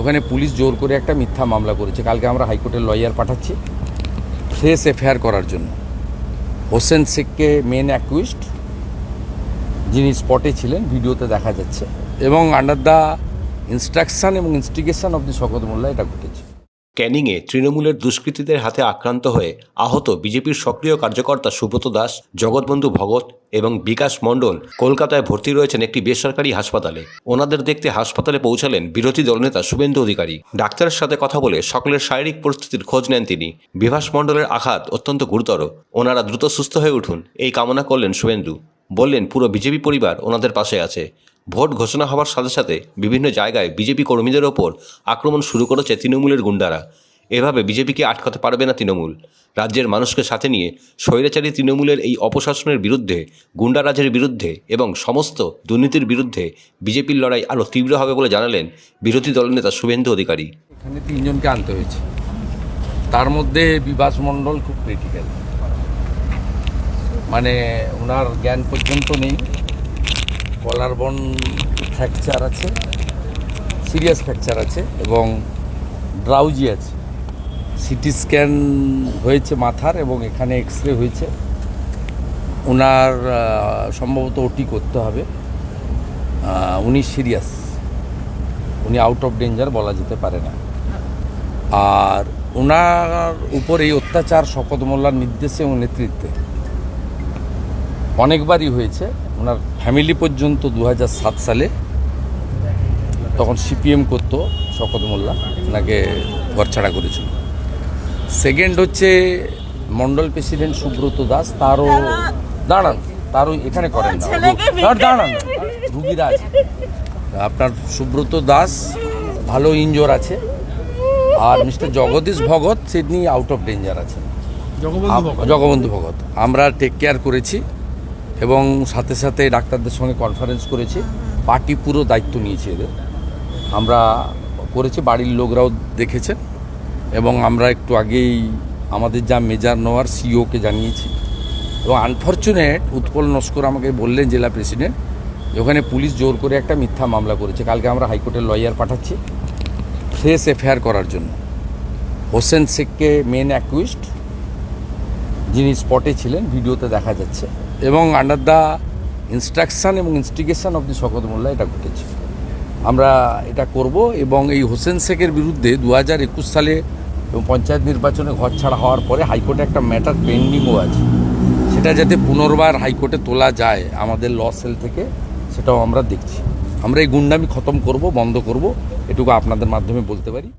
ওখানে পুলিশ জোর করে একটা মিথ্যা মামলা করেছে। কালকে আমরা হাইকোর্টের লয়ার পাঠাচ্ছি ফ্রেশ এফআইআর করার জন্য। হোসেন শেখকে মেন অ্যাকুইস্ট যিনি স্পটে ছিলেন, ভিডিওতে দেখা যাচ্ছে। এবং আন্ডার দ্য ইনস্ট্রাকশান এবং instigation of the Shawkat Mollah এটা ঘটেছে। ক্যানিংয়ে তৃণমূলের দুষ্কৃতীদের হাতে আক্রান্ত হয়ে আহত বিজেপির সক্রিয় কার্যকর্তা সুব্রত দাস, জগৎবন্ধু ভগত এবং বিকাশ মণ্ডল কলকাতায় ভর্তি রয়েছেন একটি বেসরকারি হাসপাতালে। ওনাদের দেখতে হাসপাতালে পৌঁছালেন বিরোধী দলনেতা শুভেন্দু অধিকারী। ডাক্তারের সাথে কথা বলে সকলের শারীরিক পরিস্থিতির খোঁজ নেন তিনি। বিভাস মণ্ডলের আঘাত অত্যন্ত গুরুতর। ওনারা দ্রুত সুস্থ হয়ে উঠুন, এই কামনা করলেন শুভেন্দু। বললেন, পুরো বিজেপি পরিবার ওনাদের পাশে আছে। ভোট ঘোষণা হওয়ার সাথে সাথে বিভিন্ন জায়গায় বিজেপি কর্মীদের ওপর আক্রমণ শুরু করেছে তৃণমূলের গুন্ডারা। এভাবে বিজেপিকে আটকাতে পারবে না তৃণমূল। রাজ্যের মানুষকে সাথে নিয়ে স্বৈরাচারী তৃণমূলের এই অপশাসনের বিরুদ্ধে গুন্ডারাজের বিরুদ্ধে এবং সমস্ত দুর্নীতির বিরুদ্ধে বিজেপির লড়াই আরও তীব্র হবে বলে জানালেন বিরোধী দলনেতা শুভেন্দু অধিকারী। এখানে তিনজনকে আনতে হয়েছে। তার মধ্যে বিভাস মণ্ডল খুব ক্রিটিক্যাল মানে ওনার জ্ঞান পর্যন্ত নেই। কলার বন ফ্র্যাকচার আছে সিরিয়াস ফ্র্যাকচার আছে এবং ড্রাউজি আছে। সিটি স্ক্যান হয়েছে মাথার এবং এখানে এক্স রে হয়েছে ওনার সম্ভবত ওটি করতে হবে। উনি সিরিয়াস উনি আউট অফ ডেঞ্জার বলা যেতে পারে না। আর ওনার উপর এই অত্যাচার শপথ মোল্লার নির্দেশে ও নেতৃত্বে অনেকবারই হয়েছে। ওনার ফ্যামিলি পর্যন্ত দু সাত সালে তখন সিপিএম করতো শকত মোল্লা ওনাকে ঘরছাড়া করেছিল। সেকেন্ড হচ্ছে মন্ডল প্রেসিডেন্ট সুব্রত দাস তারও দাঁড়ান তারও এখানে করেন না দাঁড়ান, দাঁড়ান রুগীরা আছে আপনার সুব্রত দাস ভালো ইঞ্জোর আছে আর মিস্টার জগদীশ ভগত সিডনি আউট অফ ডেঞ্জার আছে। জগবন্ধু ভগত আমরা টেক কেয়ার করেছি। এবং সাথে সাথে ডাক্তারদের সঙ্গে কনফারেন্স করেছি। পার্টি পুরো দায়িত্ব নিয়েছে এদের। আমরা করেছি, বাড়ির লোকরাও দেখেছেন এবং আমরা একটু আগেই আমাদের যা মেজার নেওয়ার সিওকে জানিয়েছি। এবং আনফর্চুনেট উৎপল নস্কর আমাকে বললেন, জেলা প্রেসিডেন্ট ওখানে পুলিশ জোর করে একটা মিথ্যা মামলা করেছে। কালকে আমরা হাইকোর্টের লয়ার পাঠাচ্ছি ফ্রেশ এফআইআর করার জন্য। হোসেন শেখকে মেন অ্যাকুইস্ট যিনি স্পটে ছিলেন, ভিডিওতে দেখা যাচ্ছে। এবং আন্ডার দ্য ইনস্ট্রাকশন এবং instigation of the Shawkat Mollah এটা ঘটেছে। আমরা এটা করব এবং এই হোসেন শেখের বিরুদ্ধে দু হাজার একুশ সালে এবং পঞ্চায়েত নির্বাচনে ঘর ছাড়া হওয়ার পরে হাইকোর্টে একটা ম্যাটার পেন্ডিংও আছে। সেটা যাতে পুনর্বার হাইকোর্টে তোলা যায় আমাদের ল সেল থেকে, সেটাও আমরা দেখছি। আমরা এই গুন্ডামি খতম করব, বন্ধ করব, এটুকু আপনাদের মাধ্যমে বলতে পারি।